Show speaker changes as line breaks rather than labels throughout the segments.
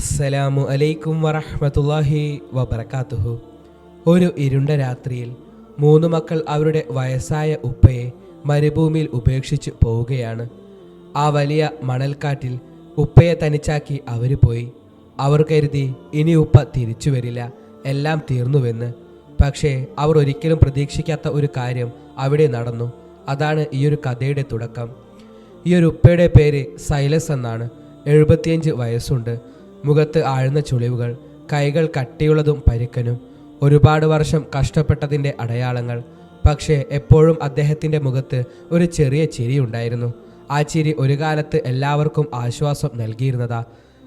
അസ്സലാമു അലൈക്കും വറഹ്മത്തുള്ളാഹി വബറകാതുഹു ഒരു ഇരുണ്ട രാത്രിയിൽ മൂന്ന് മക്കൾ അവരുടെ വയസ്സായ ഉപ്പയെ മരുഭൂമിയിൽ ഉപേക്ഷിച്ച് പോവുകയാണ്. ആ വലിയ മണൽക്കാട്ടിൽ ഉപ്പയെ തനിച്ചാക്കി അവർ പോയി. അവർ കരുതി ഇനി ഉപ്പ തിരിച്ചു വരില്ല എല്ലാം തീർന്നുവെന്ന്. പക്ഷേ അവർ ഒരിക്കലും പ്രതീക്ഷിക്കാത്ത ഒരു കാര്യം അവിടെ നടന്നു. അതാണ് ഈ ഒരു കഥയുടെ തുടക്കം. ഈ ഒരു ഉപ്പയുടെ പേര് സൈലസ് എന്നാണ്. എഴുപത്തിയഞ്ച് വയസ്സുണ്ട്. മുഖത്ത് ആഴ്ന്ന ചുളിവുകൾ കൈകൾ കട്ടിയുള്ളതും പരുക്കനും ഒരുപാട് വർഷം കഷ്ടപ്പെട്ടതിന്റെ അടയാളങ്ങൾ. പക്ഷേ എപ്പോഴും അദ്ദേഹത്തിന്റെ മുഖത്ത് ഒരു ചെറിയ ചിരി ഉണ്ടായിരുന്നു. ആ ചിരി ഒരു കാലത്ത് എല്ലാവർക്കും ആശ്വാസം നൽകിയിരുന്നതാ.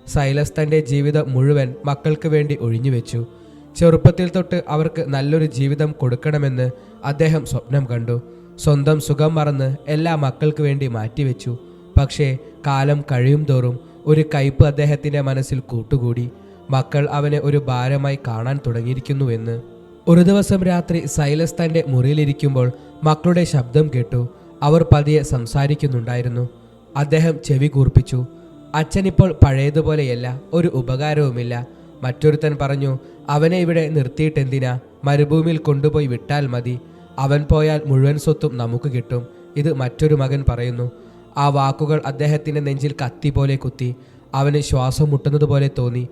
സൈലസ് തന്റെ ജീവിതം മുഴുവൻ മക്കൾക്ക് വേണ്ടി ഒഴിഞ്ഞുവെച്ചു ചെറുപ്പത്തിൽ തൊട്ട് അവർക്ക് നല്ലൊരു ജീവിതം കൊടുക്കണമെന്ന് അദ്ദേഹം സ്വപ്നം കണ്ടു. സ്വന്തം സുഖം മറന്ന് എല്ലാ മക്കൾക്ക് വേണ്ടി മാറ്റിവെച്ചു. പക്ഷേ കാലം കഴിയും തോറും ഒരു കയ്പ് അദ്ദേഹത്തിന്റെ മനസ്സിൽ കൂട്ടുകൂടി. മക്കൾ അവനെ ഒരു ഭാരമായി കാണാൻ തുടങ്ങിയിരിക്കുന്നുവെന്ന്. ഒരു ദിവസം രാത്രി സൈലസ് തന്റെ മുറിയിലിരിക്കുമ്പോൾ മക്കളുടെ ശബ്ദം കേട്ടു. അവർ പതിയെ സംസാരിക്കുന്നുണ്ടായിരുന്നു. അദ്ദേഹം ചെവി കൂർപ്പിച്ചു. അച്ഛൻ ഇപ്പോൾ പഴയതുപോലെയല്ല ഒരു ഉപകാരവുമില്ല. മറ്റൊരുത്തൻ പറഞ്ഞു അവനെ ഇവിടെ നിർത്തിയിട്ടെന്തിനാ? മരുഭൂമിയിൽ കൊണ്ടുപോയി വിട്ടാൽ മതി. അവൻ പോയാൽ മുഴുവൻ സ്വത്തും നമുക്ക് കിട്ടും. ഇത് മറ്റൊരു മകൻ പറയുന്നു. ആ വാക്കുകൾ അദ്ദേഹത്തിന്റെ നെഞ്ചിൽ കത്തി പോലെ കുത്തി. അവന് ശ്വാസം മുട്ടുന്നത് പോലെ തോന്നി.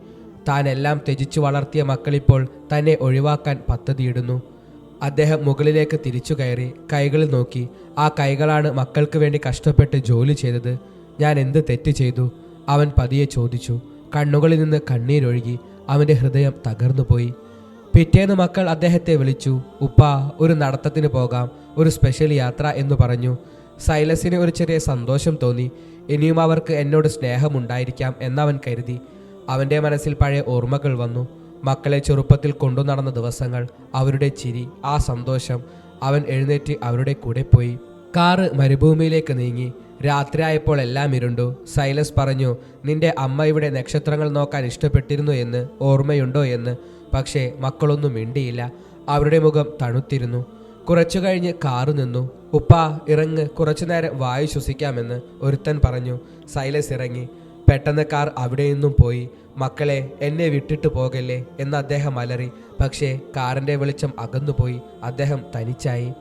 താൻ എല്ലാം ത്യജിച്ചു വളർത്തിയ മക്കളിപ്പോൾ തന്നെ ഒഴിവാക്കാൻ പദ്ധതിയിടുന്നു. അദ്ദേഹം മുകളിലേക്ക് തിരിച്ചു കയറി കൈകളിൽ നോക്കി. ആ കൈകളാണ് മക്കൾക്ക് വേണ്ടി കഷ്ടപ്പെട്ട് ജോലി ചെയ്തത്. ഞാൻ എന്ത് തെറ്റ് ചെയ്തു? അവൻ പതിയെ ചോദിച്ചു. കണ്ണുകളിൽ നിന്ന് കണ്ണീരൊഴുകി അവന്റെ ഹൃദയം തകർന്നുപോയി പിറ്റേന്ന് മക്കൾ അദ്ദേഹത്തെ വിളിച്ചു. ഉപ്പ ഒരു നടത്തത്തിന് പോകാം. ഒരു സ്പെഷ്യൽ യാത്ര എന്ന് പറഞ്ഞു. സൈലസിന് ഒരു ചെറിയ സന്തോഷം തോന്നി. ഇനിയും അവർക്ക് എന്നോട് സ്നേഹമുണ്ടായിരിക്കാം എന്നവൻ കരുതി. അവന്റെ മനസ്സിൽ പഴയ ഓർമ്മകൾ വന്നു. മക്കളെ ചെറുപ്പത്തിൽ കൊണ്ടു നടന്ന ദിവസങ്ങൾ അവരുടെ ചിരി ആ സന്തോഷം അവൻ എഴുന്നേറ്റ് അവരുടെ കൂടെ പോയി. കാറ് മരുഭൂമിയിലേക്ക് നീങ്ങി. രാത്രിയായപ്പോൾ എല്ലാം ഇരുണ്ടു. സൈലസ് പറഞ്ഞു നിന്റെ അമ്മ ഇവിടെ നക്ഷത്രങ്ങൾ നോക്കാൻ ഇഷ്ടപ്പെട്ടിരുന്നു എന്ന് ഓർമ്മയുണ്ടോ എന്ന്. പക്ഷേ മക്കളൊന്നും മിണ്ടിയില്ല. അവരുടെ മുഖം തണുത്തിരുന്നു. കുറച്ചു കഴിഞ്ഞ് കാറു നിന്നു. ഉപ്പ ഇറങ്ങ്. കുറച്ചു നേരം വായു ശ്വസിക്കാമെന്ന് ഒരുത്തൻ പറഞ്ഞു. സൈലസ് ഇറങ്ങി. പെട്ടെന്ന് കാർ അവിടെ നിന്നും പോയി. മക്കളെ എന്നെ വിട്ടിട്ട് പോകല്ലേ എന്ന് അദ്ദേഹം അലറി. പക്ഷേ കാറിന്റെ വെളിച്ചം അകന്നുപോയി. അദ്ദേഹം തനിച്ചായി.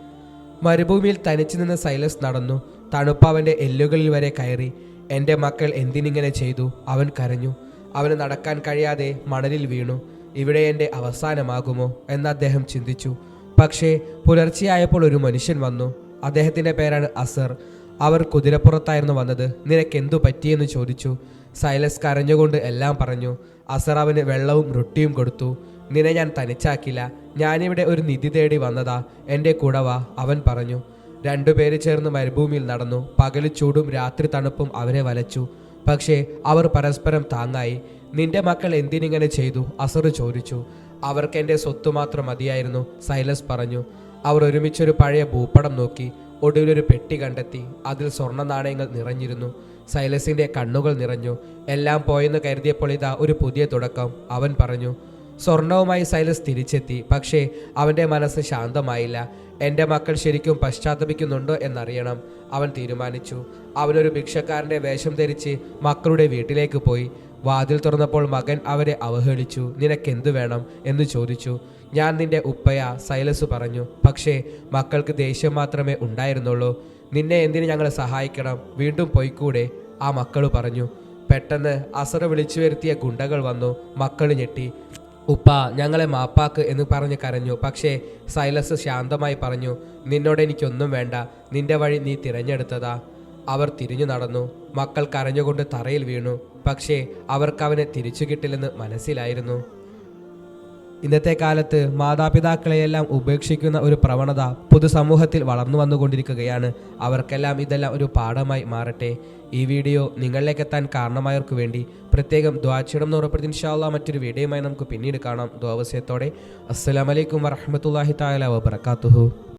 മരുഭൂമിയിൽ തനിച്ചു നിന്ന് സൈലസ് നടന്നു. തണുപ്പ് അവന്റെ എല്ലുകളിൽ വരെ കയറി. എന്റെ മക്കൾ എന്തിനിങ്ങനെ ചെയ്തു? അവൻ കരഞ്ഞു. അവന് നടക്കാൻ കഴിയാതെ മണലിൽ വീണു. ഇവിടെ എന്റെ അവസാനമാകുമോ? എന്ന് അദ്ദേഹം ചിന്തിച്ചു. പക്ഷേ പുലർച്ചെയായപ്പോൾ ഒരു മനുഷ്യൻ വന്നു. അദ്ദേഹത്തിന്റെ പേരാണ് അസർ. അവർ കുതിരപ്പുറത്തായിരുന്നു വന്നത്. നിനക്കെന്തു പറ്റിയെന്ന് ചോദിച്ചു. സൈലസ് കരഞ്ഞുകൊണ്ട് എല്ലാം പറഞ്ഞു. അസർ അവന് വെള്ളവും റൊട്ടിയും കൊടുത്തു. നിന്നെ ഞാൻ തനിച്ചാക്കില്ല. ഞാനിവിടെ ഒരു നിധി തേടി വന്നതാ. എന്റെ കൂടെ വാ അവൻ പറഞ്ഞു. രണ്ടുപേര് ചേർന്ന് മരുഭൂമിയിൽ നടന്നു. പകൽ ചൂടും രാത്രി തണുപ്പും അവരെ വലച്ചു. പക്ഷേ അവർ പരസ്പരം താങ്ങായി. നിന്റെ മക്കൾ എന്തിനിങ്ങനെ ചെയ്തു? അസർ ചോദിച്ചു. അവർക്ക് എന്റെ സ്വത്ത് മാത്രം മതിയായിരുന്നു. സൈലസ് പറഞ്ഞു അവർ ഒരുമിച്ചൊരു പഴയ ഭൂപടം നോക്കി ഒടുവിലൊരു പെട്ടി കണ്ടെത്തി അതിൽ സ്വർണ നാണയങ്ങൾ നിറഞ്ഞിരുന്നു. സൈലസിന്റെ കണ്ണുകൾ നിറഞ്ഞു. എല്ലാം പോയെന്ന് കരുതിയപ്പോൾ ഇതാ ഒരു പുതിയ തുടക്കം. അവൻ പറഞ്ഞു സ്വർണവുമായി സൈലസ് തിരിച്ചെത്തി പക്ഷേ അവന്റെ മനസ്സ് ശാന്തമായില്ല. എന്റെ മക്കൾ ശരിക്കും പശ്ചാത്തപിക്കുന്നുണ്ടോ എന്നറിയണം. അവൻ തീരുമാനിച്ചു. അവനൊരു ഭിക്ഷക്കാരന്റെ വേഷം ധരിച്ച് മക്കളുടെ വീട്ടിലേക്ക് പോയി. വാതിൽ തുറന്നപ്പോൾ മകൻ അവരെ അവഹേളിച്ചു നിനക്കെന്തു വേണം? എന്ന് ചോദിച്ചു. ഞാൻ നിന്റെ ഉപ്പയ സൈലസ് പറഞ്ഞു. പക്ഷേ മക്കൾക്ക് ദേഷ്യം മാത്രമേ ഉണ്ടായിരുന്നുള്ളൂ. നിന്നെ എന്തിനു ഞങ്ങൾ സഹായിക്കണം? വീണ്ടും പോയിക്കൂടെ? ആ മക്കൾ പറഞ്ഞു. പെട്ടെന്ന് അസറ വിളിച്ചു വരുത്തിയ ഗുണ്ടകൾ വന്നു. മക്കൾ ഞെട്ടി. ഉപ്പ ഞങ്ങളെ മാപ്പാക്ക് എന്ന് പറഞ്ഞ് കരഞ്ഞു. പക്ഷേ സൈലസ് ശാന്തമായി പറഞ്ഞു. നിന്നോട് എനിക്കൊന്നും വേണ്ട. നിന്റെ വഴി നീ തിരഞ്ഞെടുത്തതാ. അവർ തിരിഞ്ഞു നടന്നു. മക്കൾ കരഞ്ഞുകൊണ്ട് തറയിൽ വീണു. പക്ഷേ അവർക്ക് അവനെ തിരിച്ചു കിട്ടില്ലെന്ന് മനസ്സിലായിരുന്നു. ഇന്നത്തെ കാലത്ത് മാതാപിതാക്കളെയെല്ലാം ഉപേക്ഷിക്കുന്ന ഒരു പ്രവണത പൊതുസമൂഹത്തിൽ വളർന്നു വന്നുകൊണ്ടിരിക്കുകയാണ്. അവർക്കെല്ലാം ഇതെല്ലാം ഒരു പാഠമായി മാറട്ടെ. ഈ വീഡിയോ നിങ്ങളിലേക്ക് എത്താൻ കാരണമായവർക്ക് വേണ്ടി പ്രത്യേകം ദ്വാചിടം എന്ന് ഉറപ്പെടുത്തി ഇൻഷാല്ല മറ്റൊരു വീഡിയോയുമായി നമുക്ക് പിന്നീട് കാണാം. ദ്വാവസ്യത്തോടെ അസ്സലാമലൈക്കും വറഹമത്തല്ലാഹി താല വബർക്കാത്തുഹു